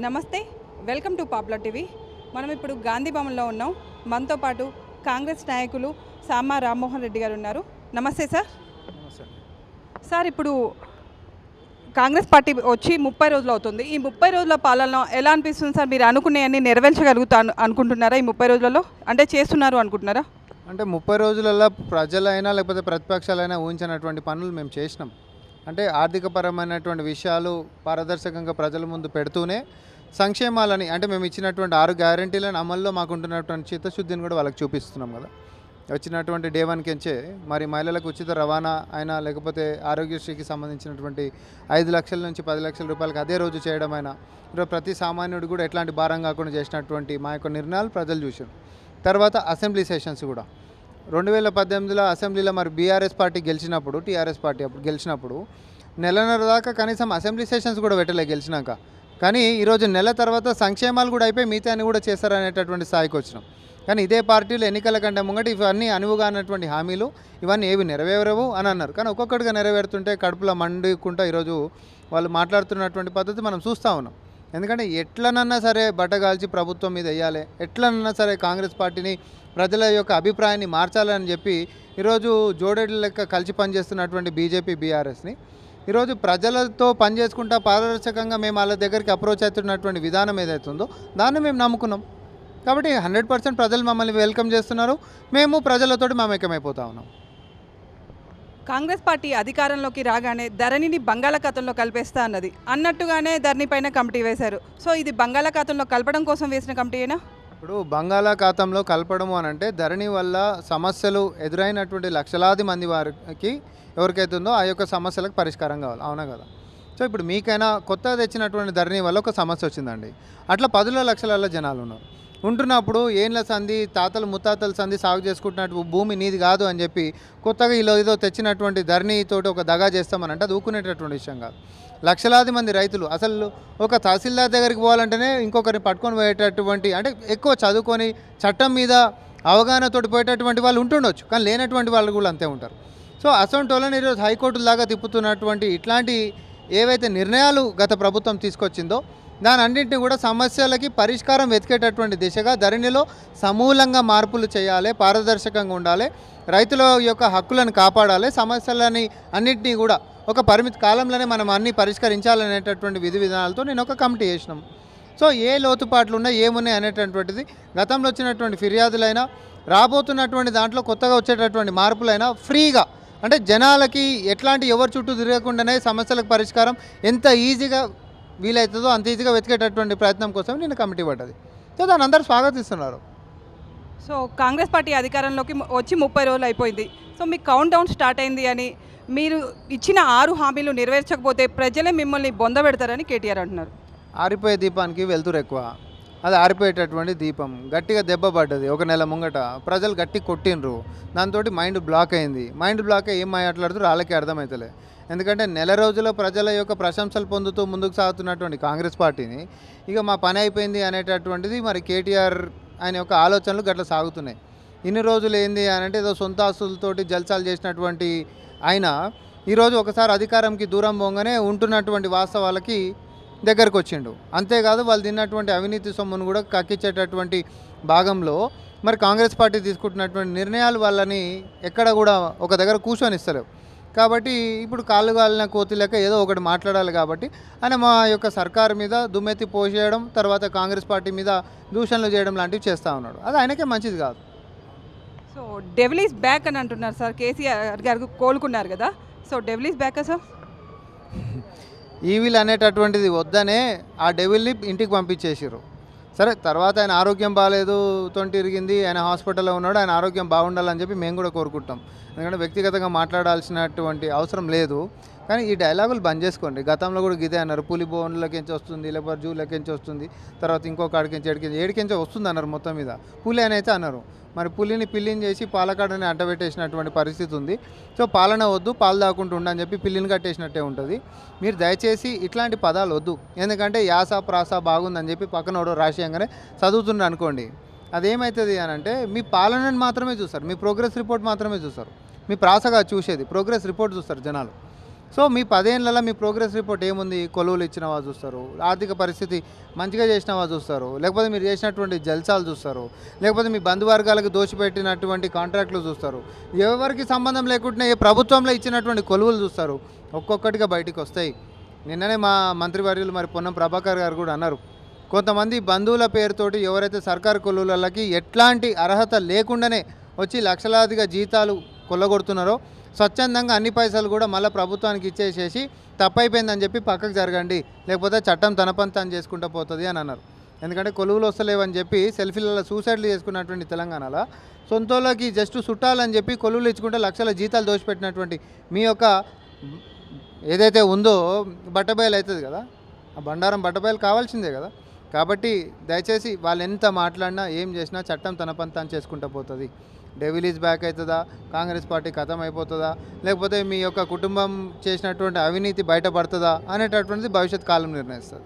నమస్తే welcome to popular TV. మనం ఇప్పుడు గాంధీ భవన్లో ఉన్నాం. మనతో పాటు కాంగ్రెస్ నాయకులు సామా రామ్మోహన్ రెడ్డి గారు ఉన్నారు. నమస్తే సార్. సార్ ఇప్పుడు కాంగ్రెస్ పార్టీ వచ్చి ముప్పై రోజులు అవుతుంది. ఈ ముప్పై రోజుల పాలన ఎలా అనిపిస్తుంది సార్? మీరు అనుకునేవన్నీ నెరవేర్చగలుగుతా అను- అనుకుంటున్నారా ఈ ముప్పై రోజులలో? అంటే చేస్తున్నారు అనుకుంటున్నారా? అంటే ముప్పై రోజులలో ప్రజలైనా లేకపోతే ప్రతిపక్షాలైనా ఊహించినటువంటి పనులు మేము చేసినాం. అంటే ఆర్థికపరమైనటువంటి విషయాలు పారదర్శకంగా ప్రజల ముందు పెడుతూనే సంక్షేమాలని అంటే మేము ఇచ్చినటువంటి ఆరు గ్యారంటీలను అమల్లో మాకు ఉంటున్నటువంటి చిత్తశుద్ధిని కూడా వాళ్ళకి చూపిస్తున్నాం కదా. వచ్చినటువంటి డే వన్ కెంచే మరి మహిళలకు ఉచిత రవాణా అయినా లేకపోతే ఆరోగ్యశ్రీకి సంబంధించినటువంటి ఐదు లక్షల నుంచి పది లక్షల రూపాయలకి అదే రోజు చేయడం అయినా ప్రతి సామాన్యుడు కూడా ఎట్లాంటి భారం కాకుండా చేసినటువంటి మా యొక్క నిర్ణయాలు ప్రజలు చూశారు. తర్వాత అసెంబ్లీ సెషన్స్ కూడా. రెండు వేల పద్దెనిమిదిలో అసెంబ్లీలో మరి బీఆర్ఎస్ పార్టీ గెలిచినప్పుడు టీఆర్ఎస్ పార్టీ అప్పుడు గెలిచినప్పుడు నెలన్నర దాకా కనీసం అసెంబ్లీ సెషన్స్ కూడా పెట్టలే గెలిచినాక. కానీ ఈరోజు నెల తర్వాత సంక్షేమాలు కూడా అయిపోయి మిగతాన్ని కూడా చేస్తారనేటటువంటి స్థాయికి వచ్చినాం. కానీ ఇదే పార్టీలు ఎన్నికల కంటే ముంగట ఇవన్నీ అనువుగా అన్నటువంటి హామీలు ఇవన్నీ ఏవి నెరవేరవు అని అన్నారు. కానీ ఒక్కొక్కటిగా నెరవేరుతుంటే కడుపులో మండుకుంటా ఈరోజు వాళ్ళు మాట్లాడుతున్నటువంటి పద్ధతి మనం చూస్తూ ఉన్నాం. ఎందుకంటే ఎట్లనన్నా సరే బట్టగాల్చి ప్రభుత్వం మీద వేయాలి. ఎట్లనన్నా సరే కాంగ్రెస్ పార్టీని ప్రజల యొక్క అభిప్రాయాన్ని మార్చాలని చెప్పి ఈరోజు జోడెడ్ల లెక్క కలిసి పనిచేస్తున్నటువంటి బీజేపీ బీఆర్ఎస్ని. ఈరోజు ప్రజలతో పనిచేసుకుంటా పారదర్శకంగా మేము వాళ్ళ దగ్గరికి అప్రోచ్ అవుతున్నటువంటి విధానం ఏదైతుందో దాన్ని మేము నమ్ముకున్నాం. కాబట్టి హండ్రెడ్ పర్సెంట్ ప్రజలు మమ్మల్ని వెల్కమ్ చేస్తున్నారు. మేము ప్రజలతోటి మమేకమైపోతా ఉన్నాం. కాంగ్రెస్ పార్టీ అధికారంలోకి రాగానే ధరణిని బంగాళాఖాతంలో కలిపేస్తా అన్నది. అన్నట్టుగానే ధరణి పైన కమిటీ వేశారు. సో ఇది బంగాళాఖాతంలో కలపడం కోసం వేసిన కమిటీనా ఇప్పుడు బంగాళాఖాతంలో కలపడము అని అంటే ధరణి వల్ల సమస్యలు ఎదురైనటువంటి లక్షలాది మంది వారికి ఎవరికైతుందో ఆ యొక్క సమస్యలకు పరిష్కారం కావాలి. అవునా కదా? సో ఇప్పుడు మీకైనా కొత్తగా తెచ్చినటువంటి ధరణి వల్ల ఒక సమస్య వచ్చిందండి. అట్లా పదుల లక్షల జనాలు ఉన్నారు ఉంటున్నప్పుడు ఏండ్ల సంధి తాతలు ముత్తాతలు సంధి సాగు చేసుకుంటున్నట్టు భూమి నీది కాదు అని చెప్పి కొత్తగా ఇలా ఏదో తెచ్చినటువంటి ధరణితోటి ఒక దగా చేస్తామని అంటే అది ఊకునేటటువంటి విషయం కాదు. లక్షలాది మంది రైతులు అసలు ఒక తహసీల్దార్ దగ్గరికి పోవాలంటేనే ఇంకొకరిని పట్టుకొని పోయేటటువంటి అంటే ఎక్కువ చదువుకొని చట్టం మీద అవగాహనతోటి పోయేటటువంటి వాళ్ళు ఉంటుండొచ్చు. కానీ లేనటువంటి వాళ్ళు కూడా అంతే ఉంటారు. సో అసొంటి వాళ్ళని ఈరోజు హైకోర్టు దాకా తిప్పుతున్నటువంటి ఇట్లాంటి ఏవైతే నిర్ణయాలు గత ప్రభుత్వం తీసుకొచ్చిందో దాని అన్నింటినీ కూడా సమస్యలకి పరిష్కారం వెతికేటటువంటి దిశగా ధరణిలో సమూలంగా మార్పులు చేయాలి పారదర్శకంగా ఉండాలి రైతుల యొక్క హక్కులను కాపాడాలి సమస్యలని అన్నింటినీ కూడా ఒక పరిమిత కాలంలోనే మనం అన్ని పరిష్కరించాలనేటటువంటి విధి విధానాలతో నేను ఒక కమిటీ చేసినాం సో ఏ లోతుపాట్లు ఉన్నాయి ఏమున్నాయి అనేటటువంటిది గతంలో వచ్చినటువంటి ఫిర్యాదులైనా రాబోతున్నటువంటి దాంట్లో కొత్తగా వచ్చేటటువంటి మార్పులైనా ఫ్రీగా అంటే జనాలకి ఎట్లాంటి ఎవరి చుట్టూ తిరగకుండానే సమస్యలకు పరిష్కారం ఎంత ఈజీగా వీలవుతుందో అంత ఈజీగా వెతికేటటువంటి ప్రయత్నం కోసం నేను కమిటీ పడ్డది. సో దాన్ని అందరూ స్వాగతిస్తున్నారు. సో కాంగ్రెస్ పార్టీ అధికారంలోకి వచ్చి ముప్పై రోజులు అయిపోయింది. సో మీ కౌంట్ డౌన్ స్టార్ట్ అయింది అని మీరు ఇచ్చిన ఆరు హామీలు నెరవేర్చకపోతే ప్రజలే మిమ్మల్ని బొందబెడతారని కేటీఆర్ అంటున్నారు. ఆరిపోయే దీపానికి వెలుతురు ఎక్కువ. అది ఆరిపోయేటటువంటి దీపం. గట్టిగా దెబ్బ పడ్డది ఒక నెల ముంగట. ప్రజలు గట్టి కొట్టిండ్రు. దాంతో మైండ్ బ్లాక్ అయింది. మైండ్ బ్లాక్ అయ్యి ఏం మాట్లాడుతారో వాళ్ళకి అర్థమవుతలే ఎందుకంటే నెల రోజుల ప్రజల యొక్క ప్రశంసలు పొందుతూ ముందుకు సాగుతున్నటువంటి కాంగ్రెస్ పార్టీని ఇక మా పని అయిపోయింది అనేటటువంటిది మరి కేటీఆర్ ఆయన యొక్క ఆలోచనలు గట్ల సాగుతున్నాయి. ఇన్ని రోజులు ఏంది అని అంటే ఏదో సొంత ఆస్తులతోటి జల్సాలు చేసినటువంటి ఆయన ఈరోజు ఒకసారి అధికారంకి దూరం పోగానే ఉంటున్నటువంటి వాస్తవాలకి దగ్గరకు వచ్చిండు. అంతేకాదు వాళ్ళు తిన్నటువంటి అవినీతి సొమ్మును కూడా కక్కించేటటువంటి భాగంలో మరి కాంగ్రెస్ పార్టీ తీసుకుంటున్నటువంటి నిర్ణయాలు వాళ్ళని ఎక్కడ కూడా ఒక దగ్గర కూర్చొనిస్తలేవు. కాబట్టి ఇప్పుడు కాళ్ళు కాలిన కోతి లెక్క ఏదో ఒకటి మాట్లాడాలి కాబట్టి ఆయన మా యొక్క సర్కారు మీద దుమ్మెత్తి పోసేయడం తర్వాత కాంగ్రెస్ పార్టీ మీద దూషణలు చేయడం లాంటివి చేస్తూ ఉన్నాడు. అది ఆయనకే మంచిది కాదు. సో డెవిల్ బ్యాక్ అని అంటున్నారు సార్. కేసీఆర్ గారు కోలుకున్నారు కదా. So devil back sir? Evil అనేటటువంటిది వద్దనే ఆ డెవిల్ని ఇంటికి పంపించేసారు సరే తర్వాత ఆయన ఆరోగ్యం బాగాలేదు తొంటి తిరిగింది ఆయన హాస్పిటల్లో ఉన్నాడు ఆయన ఆరోగ్యం బాగుండాలని చెప్పి మేము కూడా కోరుకుంటాం. ఎందుకంటే వ్యక్తిగతంగా మాట్లాడాల్సినటువంటి అవసరం లేదు. కానీ ఈ డైలాగులు బంద్ చేసుకోండి. గతంలో కూడా గిదే అన్నారు పులి బోన్లకించి వస్తుంది లేకపోతే జూలకించి వస్తుంది తర్వాత ఇంకో కాడికించి ఏడికించి ఏడికించి వస్తుంది అన్నారు మొత్తం మీద. పులి అని అయితే అన్నారు. మరి పులిని పిల్లిని చేసి పాలకాడని అడ్డబెట్టేసినటువంటి పరిస్థితి ఉంది. సో పాలన వద్దు పాలు దాకుంటూ ఉండని చెప్పి పిల్లిని కట్టేసినట్టే ఉంటుంది. మీరు దయచేసి ఇట్లాంటి పదాలు వద్దు. ఎందుకంటే యాస ప్రాస బాగుందని చెప్పి పక్కన పక్కనోడు రాసేయంగానే చదువుతున్నారు అనుకోండి. అదేమవుతుంది అని అంటే మీ పాలనని మాత్రమే చూస్తారు. మీ ప్రోగ్రెస్ రిపోర్ట్ మాత్రమే చూస్తారు. మీ ప్రాసగా చూసేది. ప్రోగ్రెస్ రిపోర్ట్ చూస్తారు జనాలు. సో మీ పదేళ్ళలో మీ ప్రోగ్రెస్ రిపోర్ట్ ఏముంది? కొలువులు ఇచ్చిన వాళ్ళు చూస్తారు. ఆర్థిక పరిస్థితి మంచిగా చేసిన వాళ్ళు చూస్తారు. లేకపోతే మీరు చేసినటువంటి జల్సాలు చూస్తారు. లేకపోతే మీ బంధువర్గాలకు దోచిపెట్టినటువంటి కాంట్రాక్టులు చూస్తారు. ఎవరికి సంబంధం లేకుండా ఏ ప్రభుత్వంలో ఇచ్చినటువంటి కొలువులు చూస్తారు. ఒక్కొక్కటిగా బయటికి వస్తాయి. నిన్ననే మా మంత్రివర్యులు మరి పొన్నం ప్రభాకర్ గారు కూడా అన్నారు. కొంతమంది బంధువుల పేరుతోటి ఎవరైతే సర్కారు కొలువులకి ఎట్లాంటి అర్హత లేకుండానే వచ్చి లక్షలాదిగా జీతాలు కొల్లగొడుతున్నారో స్వచ్ఛందంగా అన్ని పైసలు కూడా మళ్ళీ ప్రభుత్వానికి ఇచ్చేసేసి తప్పైపోయిందని చెప్పి పక్కకు జరగండి లేకపోతే చట్టం తన పని చేసుకుంటూ పోతుంది అని అన్నారు. ఎందుకంటే కొలువులు వస్తలేవని చెప్పి సెల్ఫీలలో సూసైడ్లు చేసుకున్నటువంటి తెలంగాణలో సొంతోళ్ళకి జస్ట్ చుట్టాలని చెప్పి కొలువులు ఇచ్చుకుంటే లక్షల జీతాలు దోచిపెట్టినటువంటి మీ యొక్క ఏదైతే ఉందో బట్టబయలు అవుతుంది కదా? ఆ బండారం బట్టబయలు కావాల్సిందే కదా? కాబట్టి దయచేసి వాళ్ళు ఎంత మాట్లాడినా ఏం చేసినా చట్టం తన పని తాను చేసుకుంటూ పోతుంది. డెవిలీస్ బ్యాక్ అవుతుందా? కాంగ్రెస్ పార్టీ ఖతం అయిపోతుందా? లేకపోతే మీ యొక్క కుటుంబం చేసినటువంటి అవినీతి బయటపడుతుందా? అనేటటువంటిది భవిష్యత్ కాలం నిర్ణయిస్తుంది.